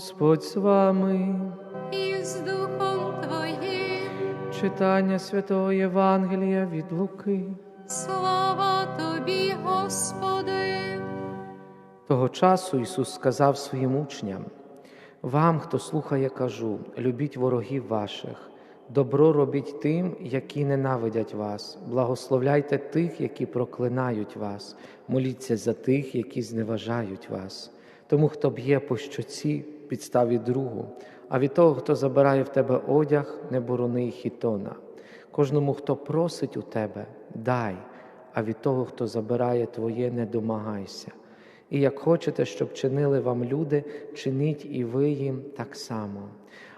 Господь з вами. і з Духом Твоїм. Читання Святого Євангелія від Луки. Слава Тобі, Господи. Того часу Ісус сказав своїм учням: Вам, хто слухає, кажу, любіть ворогів ваших, добро робіть тим, які ненавидять вас, благословляйте тих, які проклинають вас, моліться за тих, які зневажають вас. Тому, хто б'є по щоці, підставі другу, а від того, хто забирає в тебе одяг, не борони й хітона. Кожному, хто просить у тебе, дай, а від того, хто забирає твоє, не домагайся. І як хочете, щоб чинили вам люди, чиніть і ви їм так само.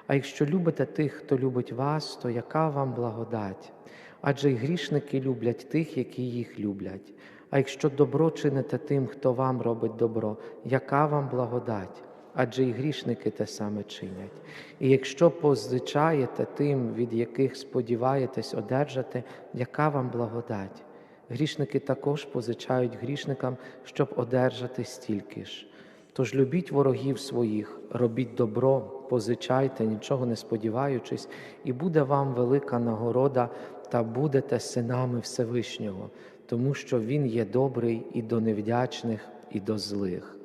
А якщо любите тих, хто любить вас, то яка вам благодать? Адже й грішники люблять тих, які їх люблять. А якщо добро чините тим, хто вам робить добро, яка вам благодать? Адже й грішники те саме чинять. І якщо позичаєте тим, від яких сподіваєтесь одержати, яка вам благодать? Грішники також позичають грішникам, щоб одержати стільки ж. Тож любіть ворогів своїх, робіть добро, позичайте, нічого не сподіваючись, і буде вам велика нагорода, та будете синами Всевишнього, тому що Він є добрий і до невдячних, і до злих.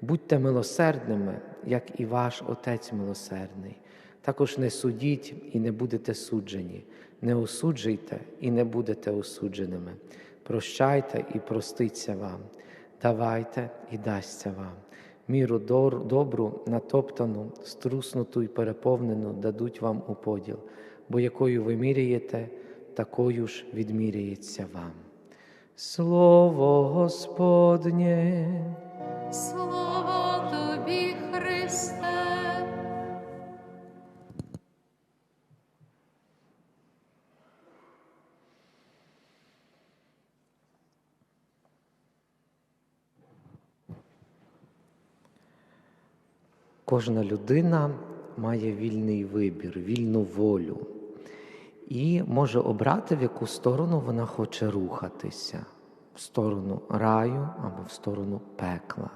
Будьте милосердними, як і ваш Отець милосердний. Також не судіть і не будете суджені, не осуджуйте і не будете осудженими. Прощайте і проститься вам, давайте і дасться вам. Міру добру, натоптану, струснуту і переповнену дадуть вам у поділ, бо якою ви міряєте, такою ж відміряється вам. Слово Господнє. Слава Тобі, Христе. Кожна людина має вільний вибір, вільну волю і може обрати, в яку сторону вона хоче рухатися: в сторону раю або в сторону пекла.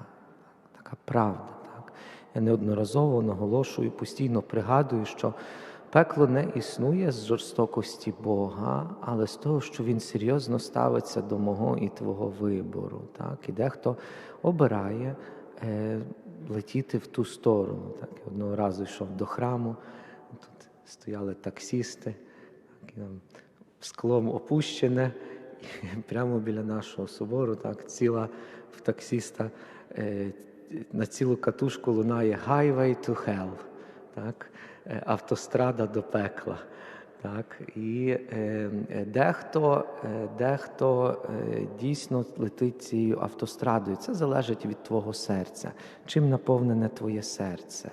Така правда. Так? Я неодноразово наголошую, постійно пригадую, що пекло не існує з жорстокості Бога, але з того, що Він серйозно ставиться до мого і твого вибору. Так? І дехто обирає е, летіти в ту сторону. Так? Одного разу йшов до храму, тут стояли таксісти, так, склом опущене, прямо біля нашого собору, так, ціла в таксіста е, на цілу катушку лунає Highway to Hell, так, е, автострада до пекла. Так, і е, е, дехто, дехто дійсно летить цією автострадою. Це залежить від твого серця. Чим наповнене твоє серце?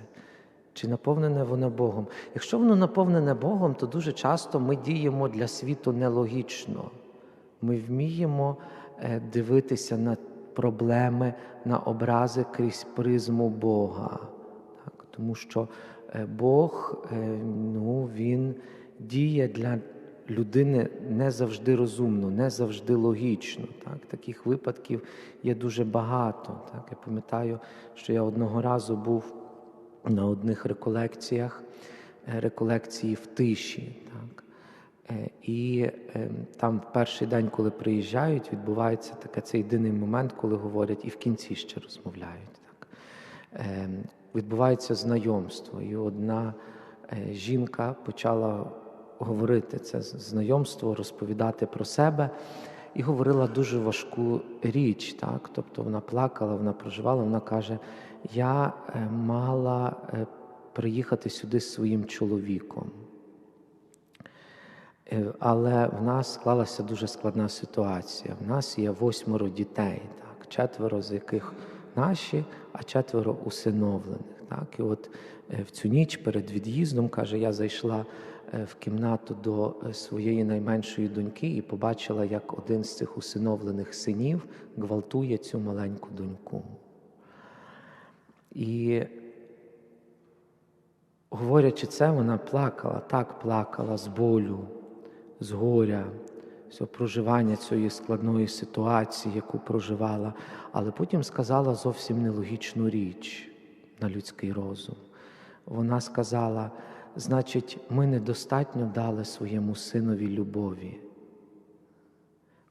Чи наповнене воно Богом? Якщо воно наповнене Богом, то дуже часто ми діємо для світу нелогічно. Ми вміємо е, дивитися на проблеми, на образи крізь призму Бога. Так? Тому що е, Бог е, ну, Він діє для людини не завжди розумно, не завжди логічно. Так? Таких випадків є дуже багато. Так? Я пам'ятаю, що я одного разу був на одних реколекціях, реколекції в тиші. Так? Е, І е, там в перший день, коли приїжджають, відбувається таке це єдиний момент, коли говорять, і в кінці ще розмовляють. Так? Е, Відбувається знайомство, і одна е, жінка почала говорити це знайомство, розповідати про себе. І говорила дуже важку річ, так? Тобто вона плакала, вона проживала, вона каже: Я е, мала приїхати сюди з своїм чоловіком. Е, Але в нас склалася дуже складна ситуація. В нас є восьмеро дітей, так, четверо з яких наші, а четверо усиновлених. Так. І от е, в цю ніч перед від'їздом, каже, я зайшла е, в кімнату до своєї найменшої доньки і побачила, як один з цих усиновлених синів гвалтує цю маленьку доньку. І говорячи це, вона плакала, так плакала з болю, з горя, з проживання цієї складної ситуації, яку проживала, але потім сказала зовсім нелогічну річ. на людський розум. Вона сказала: значить, ми недостатньо дали своєму синові любові.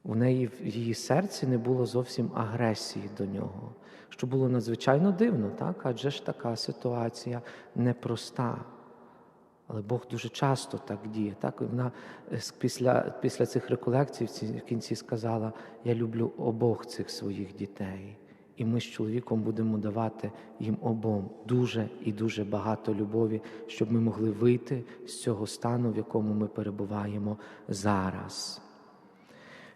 У неї в її серці не було зовсім агресії до нього, що було надзвичайно дивно, так? адже ж така ситуація непроста. Але Бог дуже часто так діє. Так? Вона е, після, після цих реколекцій в кінці сказала: Я люблю обох цих своїх дітей. І ми з чоловіком будемо давати їм обом дуже і дуже багато любові, щоб ми могли вийти з цього стану, в якому ми перебуваємо зараз.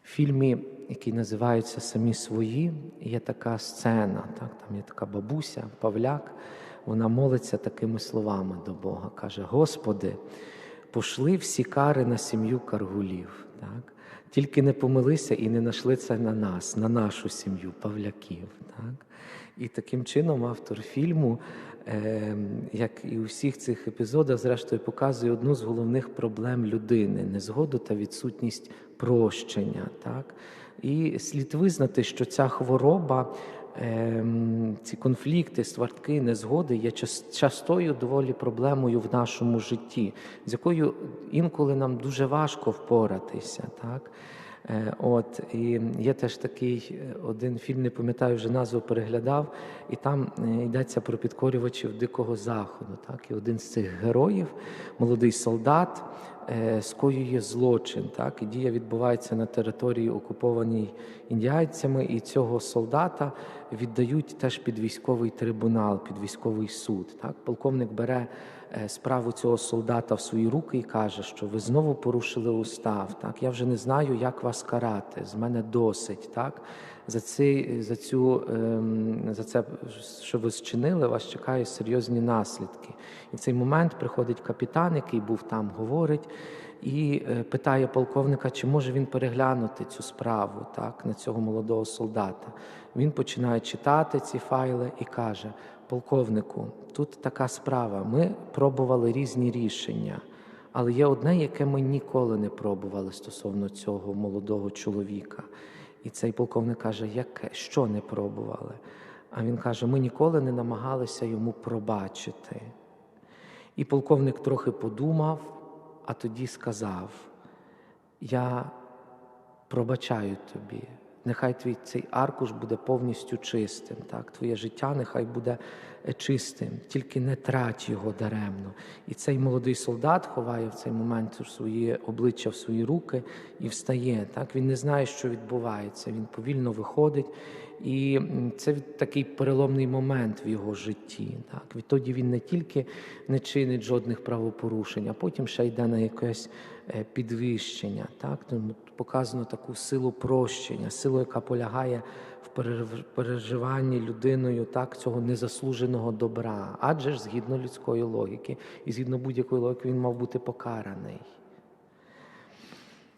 В фільмі, який називається Самі свої, є така сцена, так, там є така бабуся, Павляк, вона молиться такими словами до Бога. Каже: Господи, пошли всі кари на сім'ю каргулів. Так? Тільки не помилися і не нашли це на нас, на нашу сім'ю, Павляків. Так? І таким чином автор фільму, е, як і у всіх цих епізодах, зрештою, показує одну з головних проблем людини незгоду та відсутність прощення. Так? І слід визнати, що ця хвороба, ці конфлікти, свартки, незгоди є час- частою доволі проблемою в нашому житті, з якою інколи нам дуже важко впоратися. Так? Е, От і є теж такий е, один фільм, не пам'ятаю вже назву переглядав, і там е, йдеться про підкорювачів дикого заходу. Так, і один з цих героїв, молодий солдат, скоює злочин. Так, і дія відбувається на території окупованій індіайцями, і цього солдата віддають теж під військовий трибунал, під військовий суд. Так, полковник бере е, справу цього солдата в свої руки і каже, що ви знову порушили устав. Так, я вже не знаю, як вас карати. З мене досить. Так, за цей, за цю ем, за це, що ви зчинили, вас чекають серйозні наслідки. І в цей момент приходить капітан, який був там, говорить. І е, питає полковника, чи може він переглянути цю справу так, на цього молодого солдата. Він починає читати ці файли і каже: полковнику, тут така справа. Ми пробували різні рішення, але є одне, яке ми ніколи не пробували стосовно цього молодого чоловіка. І цей полковник каже, яке, що не пробували? А він каже: ми ніколи не намагалися йому пробачити. І полковник трохи подумав, а тоді сказав: Я пробачаю тобі. Нехай твій цей аркуш буде повністю чистим. Так? Твоє життя нехай буде е, чистим, тільки не трать його даремно. І цей молодий солдат ховає в цей момент своє обличчя в свої руки і встає. Так? Він не знає, що відбувається. Він повільно виходить. І це такий переломний момент в його житті. Так? Відтоді він не тільки не чинить жодних правопорушень, а потім ще йде на якесь е, підвищення. Так? Тому показано таку силу прощення, силу, яка полягає в переживанні людиною так, цього незаслуженого добра. Адже ж згідно людської логіки і згідно будь-якої логіки він мав бути покараний.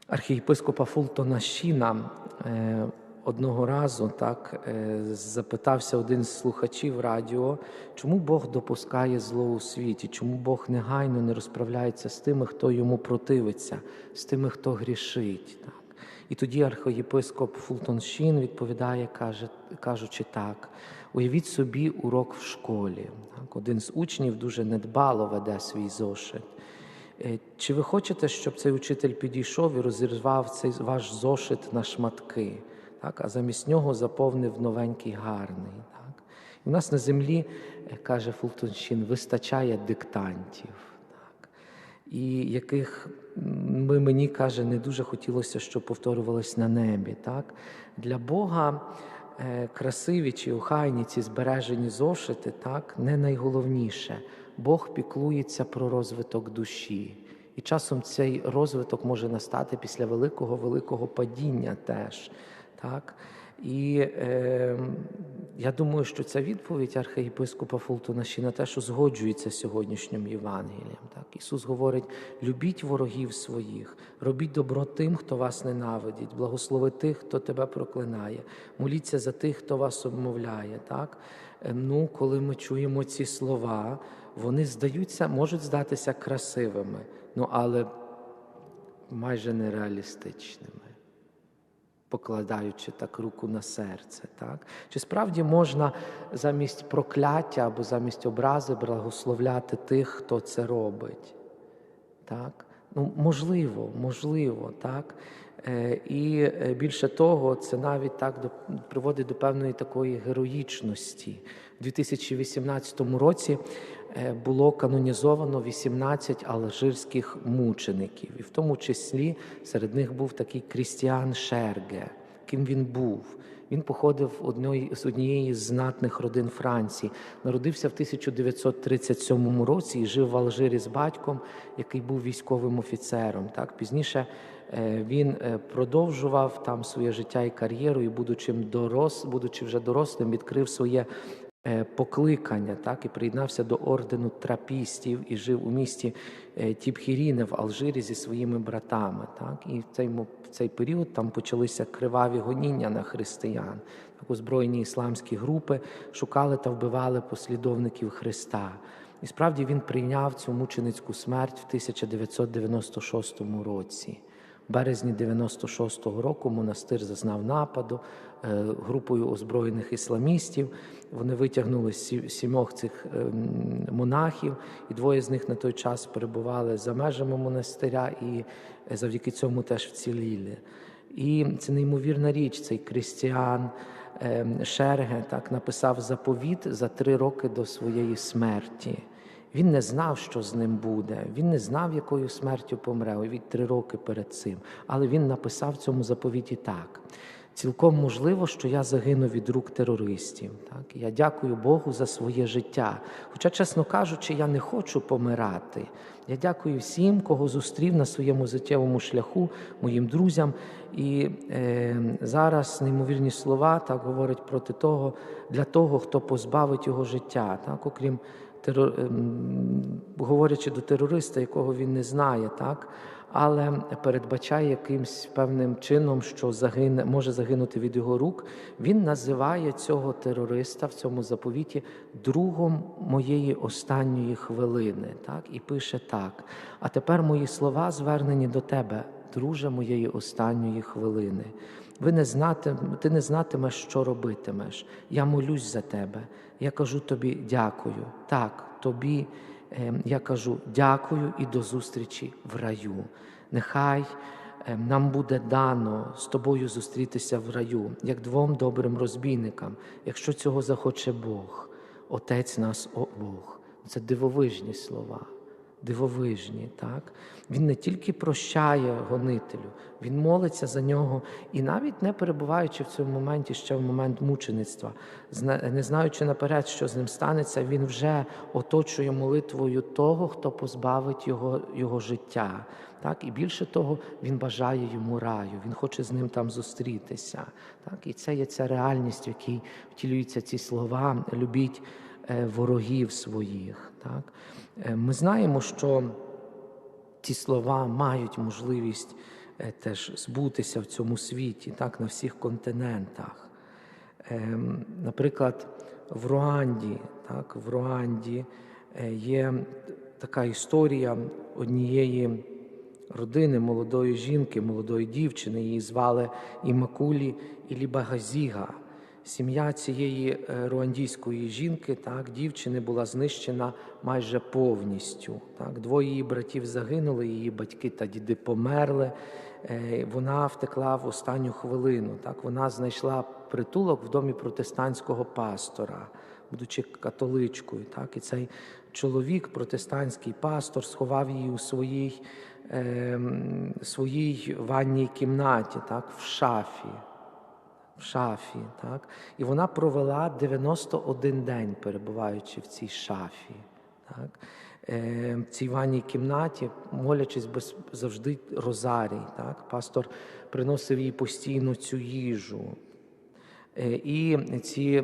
Архієпископа Фултона Шіна е, одного разу так е, запитався один з слухачів радіо, чому Бог допускає зло у світі, чому Бог негайно не розправляється з тими, хто йому противиться, з тими, хто грішить. Так. І тоді архієпископ Фултон Шін відповідає, каже, кажучи так: уявіть собі урок в школі. Так. Один з учнів дуже недбало веде свій зошит. Е, Чи ви хочете, щоб цей учитель підійшов і розірвав цей ваш зошит на шматки, так? а замість нього заповнив новенький гарний? Так? І в нас на землі, е, каже Фултонщин, вистачає диктантів, так? і яких м, би мені каже, не дуже хотілося, щоб повторювалось на небі. Так? Для Бога е, красиві чи охайні ці збережені зошити, так, не найголовніше. Бог піклується про розвиток душі. І часом цей розвиток може настати після великого великого падіння теж. Так? І е, я думаю, що ця відповідь архієпископа Фултона Шіна теж узгоджується з сьогоднішнім Євангелієм. Так? Ісус говорить: любіть ворогів своїх, робіть добро тим, хто вас ненавидить, благослови тих, хто тебе проклинає, моліться за тих, хто вас обмовляє. Так? Ну, коли ми чуємо ці слова, вони здаються, можуть здатися красивими, ну але майже нереалістичними. Покладаючи так руку на серце. Так? Чи справді можна замість прокляття або замість образи благословляти тих, хто це робить? Так? Ну, можливо, можливо, так. Е, І е, більше того, це навіть так приводить до певної такої героїчності. У 2018 році е, було канонізовано 18 алжирських мучеників, і в тому числі серед них був такий Крістіан Шерге. Ким він був? Він походив з однієї з знатних родин Франції. Народився в 1937 році і жив в Алжирі з батьком, який був військовим офіцером. Так пізніше е, він е, продовжував там своє життя і кар'єру, і будучи дорос, будучи вже дорослим, відкрив своє покликання, так і приєднався до ордену трапістів і жив у місті е, Тібхіріне в Алжирі зі своїми братами. Так і в цей в цей період там почалися криваві гоніння на християн. Так озброєні ісламські групи шукали та вбивали послідовників Христа. І справді він прийняв цю мученицьку смерть в 1996 році. Березні 96-го року монастир зазнав нападу е, групою озброєних ісламістів. Вони витягнули сімох цих ем, монахів, і двоє з них на той час перебували за межами монастиря і е, завдяки цьому теж вціліли. І це неймовірна річ, цей Крістіан Шерге так написав заповіт за три роки до своєї смерті. Він не знав, що з ним буде. Він не знав, якою смертю помре від три роки перед цим. Але він написав цьому заповіті так. Цілком можливо, що я загину від рук терористів. Так? Я дякую Богу за своє життя. Хоча, чесно кажучи, я не хочу помирати. Я дякую всім, кого зустрів на своєму життєвому шляху, моїм друзям. І е, зараз неймовірні слова так говорять проти того, для того, хто позбавить його життя. Так? Окрім терор... ем, говорячи до терориста, якого він не знає, так? але передбачає якимсь певним чином, що загине, може загинути від його рук, він називає цього терориста в цьому заповіті другом моєї останньої хвилини. Так? І пише так: а тепер мої слова звернені до тебе, друже моєї останньої хвилини. Ви не знатим, ти не знатимеш, що робитимеш. Я молюсь за тебе. Я кажу тобі дякую. Так, тобі е, я кажу дякую і до зустрічі в раю. Нехай е, нам буде дано з тобою зустрітися в раю, як двом добрим розбійникам, якщо цього захоче Бог, Отець нас о Бог. Це дивовижні слова дивовижні. Так? Він не тільки прощає гонителю, він молиться за нього і навіть не перебуваючи в цьому моменті ще в момент мучеництва, не знаючи наперед, що з ним станеться, він вже оточує молитвою того, хто позбавить його, його життя. Так? І більше того, він бажає йому раю, він хоче з ним там зустрітися. Так? І це є ця реальність, в якій втілюються ці слова любіть ворогів своїх. Так? Е, Ми знаємо, що ці слова мають можливість е, теж збутися в цьому світі, так, на всіх континентах. Ем, Наприклад, в Руанді, так, в Руанді е, є така історія однієї родини молодої жінки, молодої дівчини. Її звали Імакулі Ілібагазіга. Сім'я цієї е, руандійської жінки, так, дівчини була знищена майже повністю. Так. Двоє її братів загинули, її батьки та діди померли. Е, Вона втекла в останню хвилину. Так. Вона знайшла притулок в домі протестантського пастора, будучи католичкою. Так. І цей чоловік, протестантський пастор, сховав її у своїй, е, своїй ванній кімнаті, так, в шафі в шафі. Так? І вона провела 91 день, перебуваючи в цій шафі. Так? Е, В цій ванній кімнаті, молячись без, завжди розарій. Так? Пастор приносив їй постійно цю їжу. Е, І ці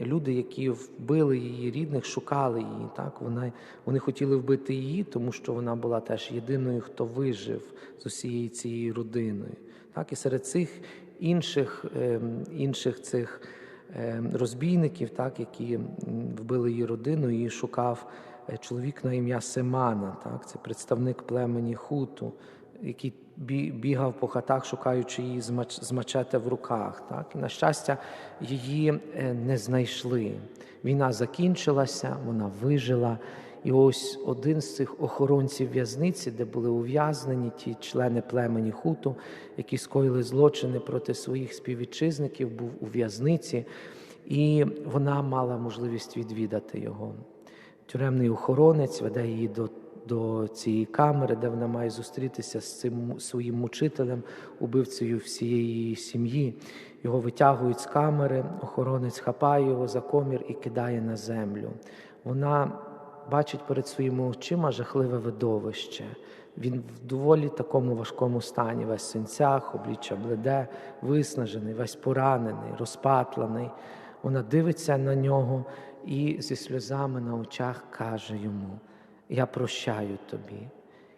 люди, які вбили її рідних, шукали її. Так? Вони, вони хотіли вбити її, тому що вона була теж єдиною, хто вижив з усією цією родиною. Так? І серед цих інших, ем, інших цих ем, розбійників, так, які вбили її родину, її шукав е, чоловік на ім'я Семана. Так? Це представник племені Хуту. який бігав по хатах, шукаючи її з мачете в руках. Так? На щастя, її е, не знайшли. Війна закінчилася, вона вижила. І ось один з цих охоронців в'язниці, де були ув'язнені ті члени племені Хуту, які скоїли злочини проти своїх співвітчизників, був у в'язниці, і вона мала можливість відвідати його. Тюремний охоронець веде її до, до цієї камери, де вона має зустрітися з цим своїм мучителем, убивцею всієї сім'ї. Його витягують з камери, охоронець хапає його за комір і кидає на землю. Вона бачить перед своїми очима жахливе видовище. Він в доволі такому важкому стані, весь в синцях, обличчя бледе, виснажений, весь поранений, розпатлений. Вона дивиться на нього і зі сльозами на очах каже йому: Я прощаю тобі.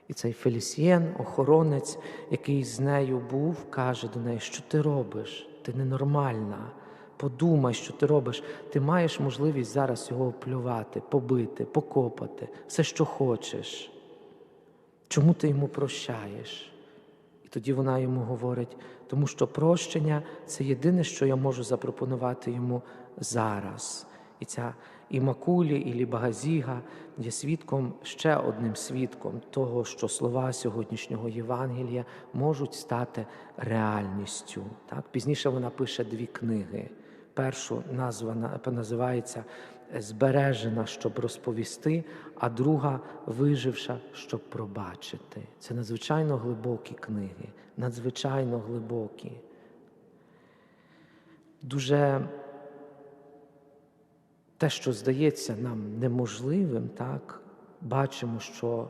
І цей Фелісієн, охоронець, який з нею був, каже до неї, що ти робиш? Ти ненормальна. Подумай, що ти робиш. Ти маєш можливість зараз його оплювати, побити, покопати, все, що хочеш. Чому ти йому прощаєш? І тоді вона йому говорить, тому що прощення це єдине, що я можу запропонувати йому зараз. І ця і Макулі, і Лібагазіга є свідком, ще одним свідком того, що слова сьогоднішнього Євангелія можуть стати реальністю. Так? Пізніше вона пише дві книги. Першу названа називається Збережена, щоб розповісти, а друга виживша, щоб пробачити. Це надзвичайно глибокі книги, надзвичайно глибокі. Дуже те, що здається нам неможливим, так, бачимо, що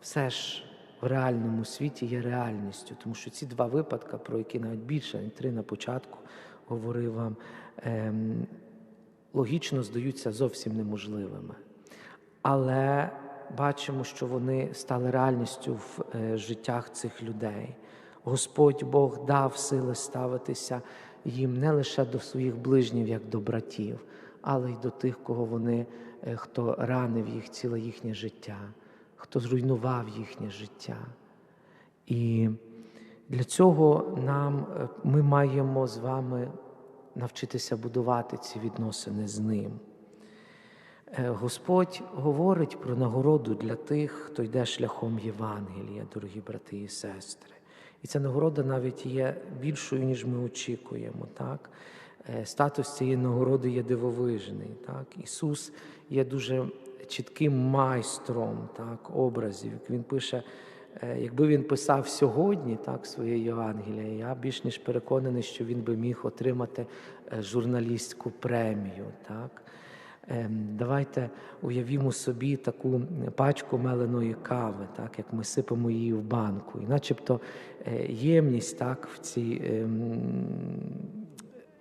все ж в реальному світі є реальністю, тому що ці два випадки, про які навіть більше, три на початку говорив вам, ем, логічно здаються зовсім неможливими. Але бачимо, що вони стали реальністю в е, життях цих людей. Господь Бог дав сили ставитися їм не лише до своїх ближніх, як до братів, але й до тих, кого вони, е, хто ранив їх ціле їхнє життя, хто зруйнував їхнє життя. І для цього нам е, ми маємо з вами навчитися будувати ці відносини з ним. Е, Господь говорить про нагороду для тих, хто йде шляхом Євангелія, дорогі брати і сестри. І ця нагорода навіть є більшою, ніж ми очікуємо. Так? Е, Статус цієї нагороди є дивовижний. Так? Ісус є дуже чітким майстром так, образів. Він пише, якби він писав сьогодні так, своє Євангеліє, я більш ніж переконаний, що він би міг отримати е, журналістську премію. Так? Ем, Давайте уявімо собі таку пачку меленої кави, так як ми сипемо її в банку, і начебто е, ємність так в цій.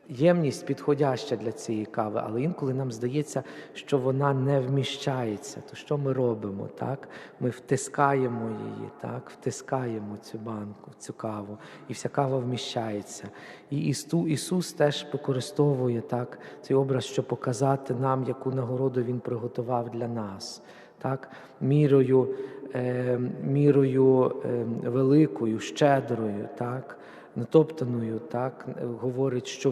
Ємність підходяща для цієї кави, але інколи нам здається, що вона не вміщається. То що ми робимо? Так? Ми втискаємо її, так? втискаємо цю банку, цю каву, і вся кава вміщається. І Ісу- Ісус теж використовує так, цей образ, щоб показати нам, яку нагороду Він приготував для нас. Так? Мірою, е, мірою е, великою, щедрою. Так? Натоптаною, так говорить, що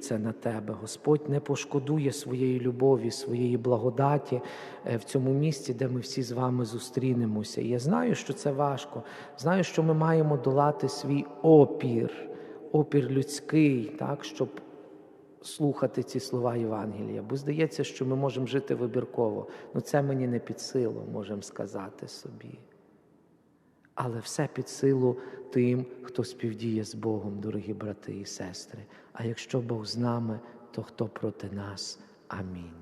це на тебе. Господь не пошкодує своєї любові, своєї благодаті е, в цьому місці, де ми всі з вами зустрінемося. І я знаю, що це важко. Знаю, що ми маємо долати свій опір, опір людський, так, щоб слухати ці слова Євангелія. Бо здається, що ми можемо жити вибірково. Ну це мені не під силу, можемо сказати собі але все під силу тим, хто співдіє з Богом, дорогі брати і сестри. А якщо Бог з нами, то хто проти нас? Амінь.